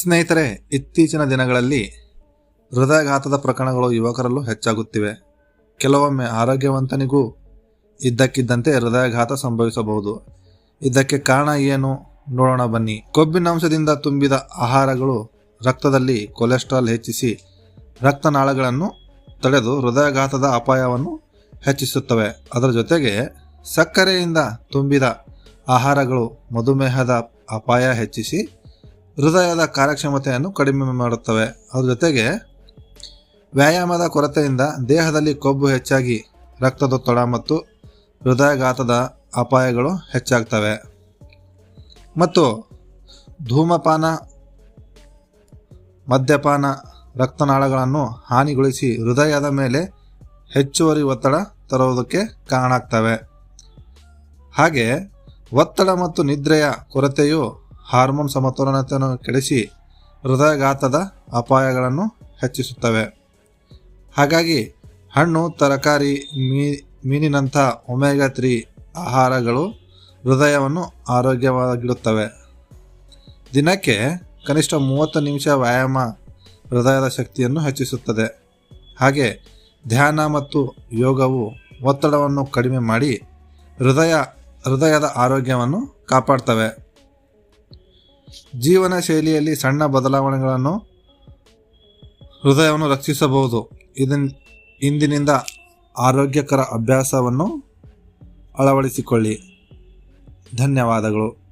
ಸ್ನೇಹಿತರೆ, ಇತ್ತೀಚಿನ ದಿನಗಳಲ್ಲಿ ಹೃದಯಾಘಾತದ ಪ್ರಕರಣಗಳು ಯುವಕರಲ್ಲೂ ಹೆಚ್ಚಾಗುತ್ತಿವೆ. ಕೆಲವೊಮ್ಮೆ ಆರೋಗ್ಯವಂತನಿಗೂ ಇದ್ದಕ್ಕಿದ್ದಂತೆ ಹೃದಯಾಘಾತ ಸಂಭವಿಸಬಹುದು. ಇದಕ್ಕೆ ಕಾರಣ ಏನು? ನೋಡೋಣ ಬನ್ನಿ. ಕೊಬ್ಬಿನಾಂಶದಿಂದ ತುಂಬಿದ ಆಹಾರಗಳು ರಕ್ತದಲ್ಲಿ ಕೊಲೆಸ್ಟ್ರಾಲ್ ಹೆಚ್ಚಿಸಿ ರಕ್ತನಾಳಗಳನ್ನು ತಡೆದು ಹೃದಯಾಘಾತದ ಅಪಾಯವನ್ನು ಹೆಚ್ಚಿಸುತ್ತವೆ. ಅದರ ಜೊತೆಗೆ ಸಕ್ಕರೆಯಿಂದ ತುಂಬಿದ ಆಹಾರಗಳು ಮಧುಮೇಹದ ಅಪಾಯ ಹೆಚ್ಚಿಸಿ ಹೃದಯದ ಕಾರ್ಯಕ್ಷಮತೆಯನ್ನು ಕಡಿಮೆ ಮಾಡುತ್ತವೆ. ಅದರ ಜೊತೆಗೆ ವ್ಯಾಯಾಮದ ಕೊರತೆಯಿಂದ ದೇಹದಲ್ಲಿ ಕೊಬ್ಬು ಹೆಚ್ಚಾಗಿ ರಕ್ತದೊತ್ತಡ ಮತ್ತು ಹೃದಯಘಾತದ ಅಪಾಯಗಳು ಹೆಚ್ಚಾಗ್ತವೆ. ಮತ್ತು ಧೂಮಪಾನ, ಮದ್ಯಪಾನ, ರಕ್ತನಾಳಗಳನ್ನು ಹಾನಿಗೊಳಿಸಿ ಹೃದಯದ ಮೇಲೆ ಹೆಚ್ಚುವರಿ ಒತ್ತಡ ತರುವುದಕ್ಕೆ ಕಾರಣ ಆಗ್ತವೆ ಹಾಗೆ ಒತ್ತಡ ಮತ್ತು ನಿದ್ರೆಯ ಕೊರತೆಯು ಹಾರ್ಮೋನ್ ಸಮತೋಲನತೆಯನ್ನು ಕೆಡಿಸಿ ಹೃದಯಘಾತದ ಅಪಾಯಗಳನ್ನು ಹೆಚ್ಚಿಸುತ್ತವೆ. ಹಾಗಾಗಿ ಹಣ್ಣು, ತರಕಾರಿ, ಮೀ, ಮೀನಿನಂಥ ಒಮೆಗಾ ತ್ರೀ ಆಹಾರಗಳು ಹೃದಯವನ್ನು ಆರೋಗ್ಯವಾಗಿಡುತ್ತವೆ. ದಿನಕ್ಕೆ ಕನಿಷ್ಠ ಮೂವತ್ತು ನಿಮಿಷ ವ್ಯಾಯಾಮ ಹೃದಯದ ಶಕ್ತಿಯನ್ನು ಹೆಚ್ಚಿಸುತ್ತದೆ. ಹಾಗೆ ಧ್ಯಾನ ಮತ್ತು ಯೋಗವು ಒತ್ತಡವನ್ನು ಕಡಿಮೆ ಮಾಡಿ ಹೃದಯ ಹೃದಯದ ಆರೋಗ್ಯವನ್ನು ಕಾಪಾಡ್ತವೆ. ಜೀವನ ಶೈಲಿಯಲ್ಲಿ ಸಣ್ಣ ಬದಲಾವಣೆಗಳನ್ನು ಹೃದಯವನ್ನು ರಕ್ಷಿಸಬಹುದು. ಇದನ್, ಇಂದಿನಿಂದ ಆರೋಗ್ಯಕರ ಅಭ್ಯಾಸವನ್ನು ಅಳವಡಿಸಿಕೊಳ್ಳಿ. ಧನ್ಯವಾದಗಳು.